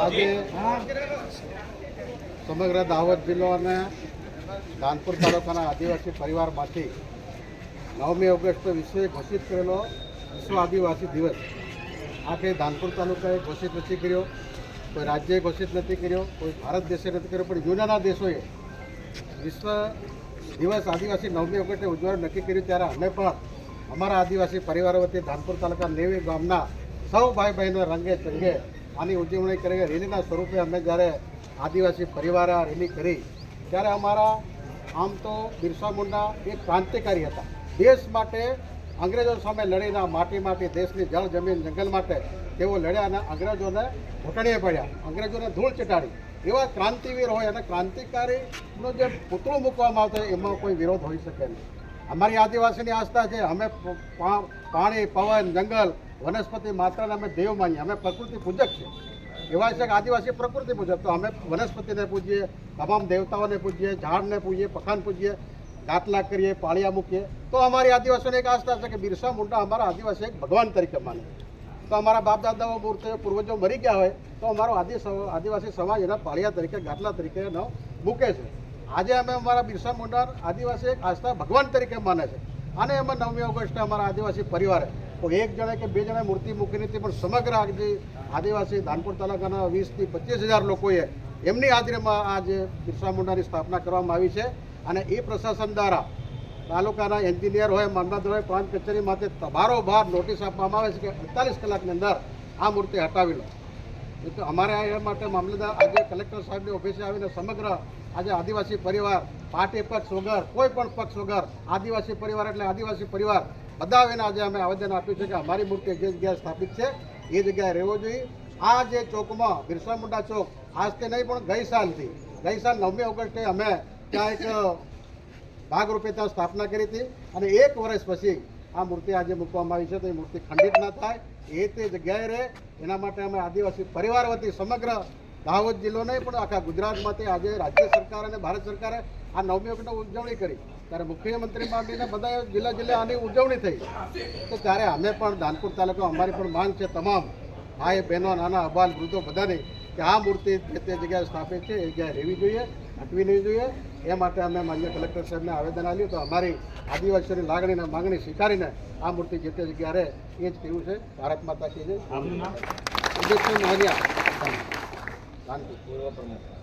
આજે સમગ્ર દાહોદ જિલ્લો અને ધાનપુર તાલુકાના આદિવાસી પરિવારમાંથી નવમી ઓગસ્ટ વિશ્વે ઘોષિત કરેલો વિશ્વ આદિવાસી દિવસ આખે ધાનપુર તાલુકાએ ઘોષિત નથી કર્યો, કોઈ રાજ્યએ ઘોષિત નથી કર્યો, કોઈ ભારત દેશે નથી કર્યો, પણ યુનાના દેશોએ વિશ્વ દિવસ આદિવાસી નવમી ઓગસ્ટે ઉજવવાનું નક્કી કર્યું, ત્યારે અમે પણ અમારા આદિવાસી પરિવારો વતી ધાનપુર તાલુકા નેવી ગામના સૌ ભાઈ બહેનો રંગે ચંગે આની ઉજવણી કરી રેલીના સ્વરૂપે અમે જ્યારે આદિવાસી પરિવારે આ રેલી કરી, ત્યારે અમારા આમ તો બિરસા મુંડા એક ક્રાંતિકારી હતા. દેશ માટે અંગ્રેજો સામે લડીને માટી માટી દેશની જળ જમીન જંગલ માટે તેઓ લડ્યા અને અંગ્રેજોને ઘૂંટણીએ પડ્યા. અંગ્રેજોને ધૂળ ચટાડી. એવા ક્રાંતિવીર હોય અને ક્રાંતિકારીનો જે પુતળો મૂકવામાં આવતો એમાં કોઈ વિરોધ હોઈ શકે નહીં. અમારી આદિવાસીની આસ્થા છે, અમે પાણી, પવન, જંગલ, વનસ્પતિ માત્રને અમે દેવ માનીએ, અમે પ્રકૃતિ પૂજક છીએ. એવા છે કે આદિવાસી પ્રકૃતિ પૂજક, તો અમે વનસ્પતિને પૂજીએ, તમામ દેવતાઓને પૂજીએ, ઝાડને પૂજીએ, પખાન પૂજીએ ગાતલા કરીએ, પાળિયા મૂકીએ. તો અમારી આદિવાસીઓની એક આસ્થા છે કે બિરસા મુંડા અમારા આદિવાસી એક ભગવાન તરીકે માને. તો અમારા બાપ દાદાઓ મૂર્તિઓ પૂર્વજો મરી ગયા હોય, તો અમારો આદિ આદિવાસી સમાજ એના પાળિયા તરીકે ગાટલા તરીકે એનો મૂકે છે. આજે અમે અમારા બિરસા મુંડા આદિવાસી એક આસ્થા ભગવાન તરીકે માને છે. અને એમાં નવમી ઓગસ્ટે અમારા આદિવાસી પરિવારે કોઈ એક જણે કે બે જણે મૂર્તિ મૂકી નથી પણ સમગ્ર આજે આદિવાસી ધાનપુર તાલુકાના વીસથી પચીસ હજાર લોકોએ એમની હાજરીમાં આજે બિરસા મુંડાની સ્થાપના કરવામાં આવી છે. અને એ પ્રશાસન દ્વારા તાલુકાના એન્જિનિયર હોય, મામલતદાર હોય પ્રાંત કચેરી માટે ભાર નોટિસ આપવામાં આવે છે કે અડતાલીસ કલાકની અંદર આ મૂર્તિ હટાવી લો. એટલે અમારે એ માટે મામલતદાર આજે કલેક્ટર સાહેબની ઓફિસે આવીને સમગ્ર આજે આદિવાસી પરિવાર, પાર્ટી પક્ષ વગર, કોઈ પણ પક્ષ વગર, આદિવાસી પરિવાર એટલે આદિવાસી પરિવાર બધા આવીને આજે અમે આવેદન આપ્યું છે કે અમારી મૂર્તિ જે જગ્યાએ સ્થાપિત છે, એ જગ્યાએ રહેવો જોઈએ. આ જે ચોકમાં બિરસા મુંડા ચોક આજથી નહીં પણ ગઈ સાલથી, ગઈ સાલ નવમી ઓગસ્ટે અમે ત્યાં એક ભાગરૂપે ત્યાં સ્થાપના કરી હતી. અને એક વર્ષ પછી આ મૂર્તિ આજે મૂકવામાં આવી છે તો એ મૂર્તિ ખંડિત ના થાય. એ તે જગ્યાએ રહે. એના માટે અમે આદિવાસી પરિવાર વતી સમગ્ર દાહોદ જિલ્લો નહીં, પણ આખા ગુજરાતમાંથી આજે રાજ્ય સરકાર અને ભારત સરકારે આ નવમી ઓગસ્ટની ઉજવણી કરી. ત્યારે મુખ્યમંત્રી માંડીને બધા જિલ્લા જિલ્લા આની ઉજવણી થઈ. તો ત્યારે અમે પણ ધાનપુર તાલુકા અમારી પણ માંગ છે તમામ. ભાઈ બહેનો, નાના, અબાલ વૃદ્ધો બધાની કે આ મૂર્તિ જે તે જગ્યાએ સ્થાપિત છે એ જગ્યાએ રહેવી જોઈએ હટવી નહીં જોઈએ. એ માટે અમે માન્ય કલેક્ટર સાહેબને આવેદન આપ્યું તો અમારી આદિવાસીઓની લાગણીને માંગણી સ્વીકારીને આ મૂર્તિ જે તે જગ્યાએ રહે એ જ કહ્યું છે? ભારત માતા કી ધાનપુર પૂર્વ પ્રમુખ